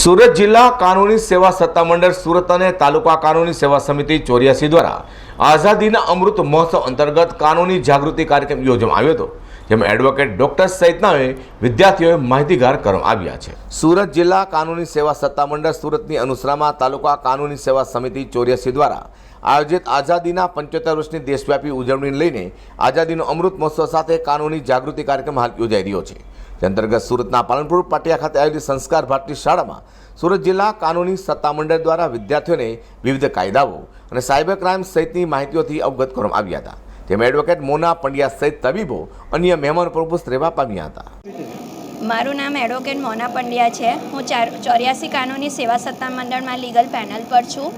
સુરત જિલ્લા કાનૂની સેવા સત્તામંડળ સુરત અને તાલુકા કાનૂની સેવા સમિતિ ચોર્યાસી દ્વારા આઝાદીના અમૃત મહોત્સવ અંતર્ગત કાનૂની જાગૃતિ કાર્યક્રમ યોજવામાં આવ્યો હતો. જેમાં એડવોકેટ ડોક્ટર્સ સહિતના વિદ્યાર્થીઓએ માહિતીગાર કરવામાં આવ્યા છે. સુરત જિલ્લા કાનૂની સેવા સત્તામંડળ સુરતની અનુસરામાં તાલુકા કાનૂની સેવા સમિતિ ચોર્યાસી દ્વારા આયોજિત આઝાદીના પંચોતેર વર્ષની દેશવ્યાપી ઉજવણીને લઈને આઝાદીનો અમૃત મહોત્સવ સાથે કાનૂની જાગૃતિ કાર્યક્રમ હાલ યોજાઈ રહ્યો છે. જે અંતર્ગત સુરતના પાલનપુર પાટિયા ખાતે આયોજિત સંસ્કાર ભારતી શાળામાં સુરત જિલ્લા કાનૂની સત્તામંડળ દ્વારા વિદ્યાર્થીઓને વિવિધ કાયદાઓ અને સાયબર ક્રાઇમ સહિતની માહિતીઓથી અવગત કરવામાં આવ્યા હતા. તેમાં એડવોકેટ મોના પંડ્યા સહિત તબીબો અન્ય મહેમાનો પણ ઉપસ્થિત રહેવા પામ્યા હતા. મારું નામ એડવોકેટ મોના પંડ્યા છે. હું ચાર ચોર્યાસી કાનૂની સેવા સત્તા મંડળમાં લીગલ પેનલ પર છું.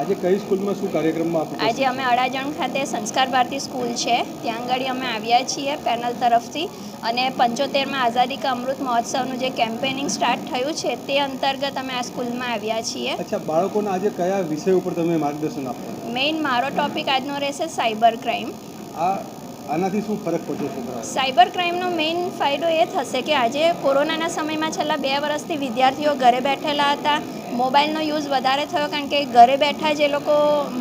આજે કઈ સ્કૂલમાં શું કાર્યક્રમમાં આજે અમે અડાજણ ખાતે સંસ્કાર ભારતી સ્કૂલ છે. ત્યાં આગળ અમે આવ્યા છીએ પેનલ તરફથી અને પંચોતેરમાં આઝાદી કા અમૃત મહોત્સવનું જે કેમ્પેનિંગ સ્ટાર્ટ થયું છે તે અંતર્ગત અમે આ સ્કૂલમાં આવ્યા છીએ. અચ્છા બાળકોને આજે કયા વિષય ઉપર તમે માર્ગદર્શન આપો મેઇન મારો ટોપિક આજનો રહેશે સાયબર ક્રાઇમ આ આનાથી શું ફરક પડશે સાયબર ક્રાઇમનો મેઇન ફાયદો એ થશે કે આજે કોરોનાના સમયમાં છેલ્લા બે વર્ષથી વિદ્યાર્થીઓ ઘરે બેઠેલા હતા. મોબાઈલનો યુઝ વધારે થયો કારણ કે ઘરે બેઠા જે લોકો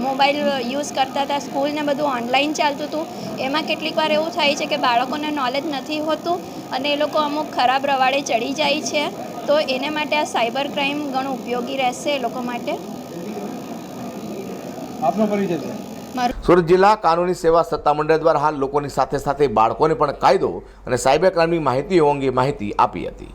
મોબાઈલ યુઝ કરતા હતા. સ્કૂલ ને બધું ઓનલાઈન ચાલતું હતું. એમાં કેટલીક વાર એવું થાય છે કે બાળકોને નોલેજ નથી હોતું અને એ લોકો અમુક ખરાબ રવાડે ચડી જાય છે. તો એને માટે આ સાયબર ક્રાઇમ ઘણું ઉપયોગી રહેશે એ લોકો માટે. આપનો પરિચય સુરત જિલ્લા કાનૂની સેવા સત્તામંડળ દ્વારા હાલ લોકોની સાથે સાથે બાળકોને પણ કાયદો અને સાયબર ક્રાઇમની માહિતીઓ અંગે માહિતી આપી હતી.